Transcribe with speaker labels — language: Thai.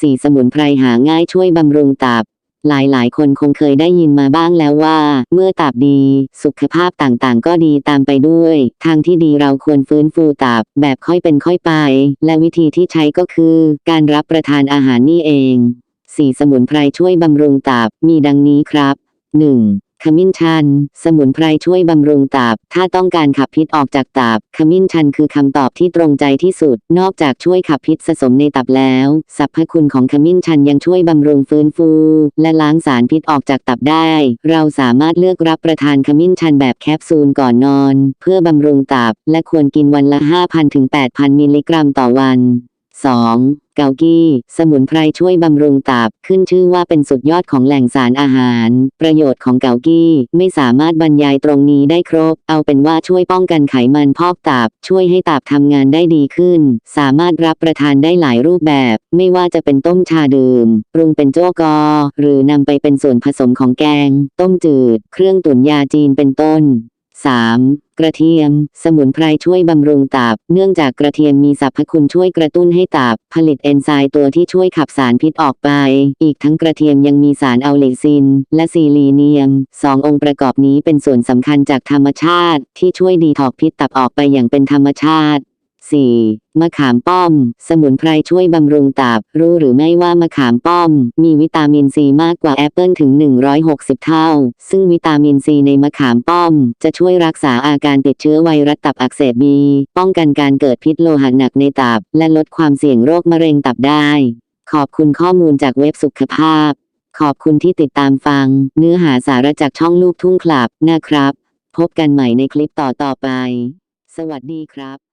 Speaker 1: สี่สมุนไพรหาง่ายช่วยบำรุงตับ หลายหลายคนคงเคยได้ยินมาบ้างแล้วว่า เมื่อตับดี สุขภาพต่างๆ ก็ดีตามไปด้วย ทางที่ดีเราควรฟื้นฟูตับแบบค่อยเป็นค่อยไป และวิธีที่ใช้ก็คือ การรับประทานอาหารนี่เองสี่สมุนไพรช่วยบำรุงตับมีดังนี้ครับ 1. ขมิ้นชัน สมุนไพรช่วยบำรุงตับ ถ้าต้องการขับพิษออกจากตับ ขมิ้นชันคือคำตอบที่ตรงใจที่สุด นอกจากช่วยขับพิษสะสมในตับแล้ว สรรพคุณของขมิ้นชันยังช่วยบำรุงฟื้นฟู และล้างสารพิษออกจากตับได้ เราสามารถเลือกรับประทานขมิ้นชันแบบแคปซูลก่อนนอน เพื่อบำรุงตับ และควรกินวันละ 5,000ถึง8,000 มิลลิกรัมต่อวัน 2. เกากี้ สมุนไพรช่วยบำรุงตับ ขึ้นชื่อว่าเป็นสุดยอดของแหล่งสารอาหาร ประโยชน์ของเกากี้ไม่สามารถบรรยายตรงนี้ได้ครบ เอาเป็นว่าช่วยป้องกันไขมันพอกตับ ช่วยให้ตับทำงานได้ดีขึ้น สามารถรับประทานได้หลายรูปแบบ ไม่ว่าจะเป็นต้มชาดื่ม ปรุงเป็นโจ้กอ หรือนำไปเป็นส่วนผสมของแกง ต้มจืด เครื่องตุ๋นยาจีนเป็นต้น 3. กระเทียม สมุนไพรช่วยบำรุงตับ เนื่องจากกระเทียมมีสรรพคุณช่วยกระตุ้นให้ตับ ผลิตเอนไซม์ตัวที่ช่วยขับสารพิษออกไป อีกทั้งกระเทียมยังมีสารอัลเลซิน และซีลีเนียมสององค์ประกอบนี้เป็นส่วนสำคัญจากธรรมชาติ ที่ช่วยดีถอกพิษตับออกไปอย่างเป็นธรรมชาติ 4. มะขามป้อม สมุนไพรช่วยบำรุงตับ รู้หรือไม่ว่ามะขามป้อม มีวิตามินซีมากกว่าแอปเปิลถึง 160 เท่า ซึ่งวิตามินซีในมะขามป้อม จะช่วยรักษาอาการติดเชื้อไวรัสตับอักเสบบี ป้องกันการเกิดพิษโลหะหนักในตับ และลดความเสี่ยงโรคมะเร็งตับได้ ขอบคุณข้อมูลจากเว็บสุขภาพ ขอบคุณที่ติดตามฟัง เนื้อหาสาระจากช่องลูกทุ่งคลับนะครับ พบกันใหม่ในคลิปต่อๆไป สวัสดีครับ